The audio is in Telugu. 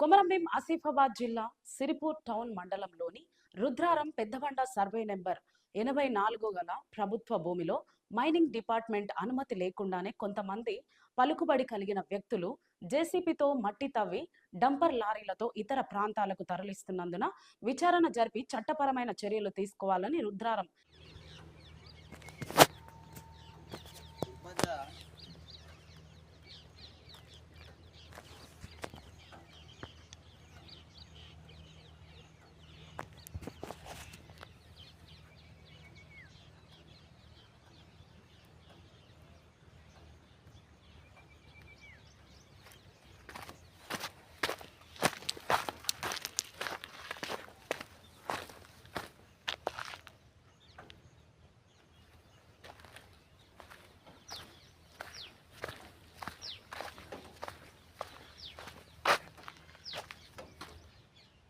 కొమరంభీం ఆసిఫాబాద్ జిల్లా సిరిపూర్ టౌన్ మండలంలోని రుద్రారం పెద్దబండ సర్వే నెంబర్ ఎనభై నాలుగు గల ప్రభుత్వ భూమిలో మైనింగ్ డిపార్ట్మెంట్ అనుమతి లేకుండానే కొంతమంది పలుకుబడి కలిగిన వ్యక్తులు జేసీపీతో మట్టి తవ్వి డంపర్ లారీలతో ఇతర ప్రాంతాలకు తరలిస్తున్నందున విచారణ జరిపి చట్టపరమైన చర్యలు తీసుకోవాలని రుద్రారం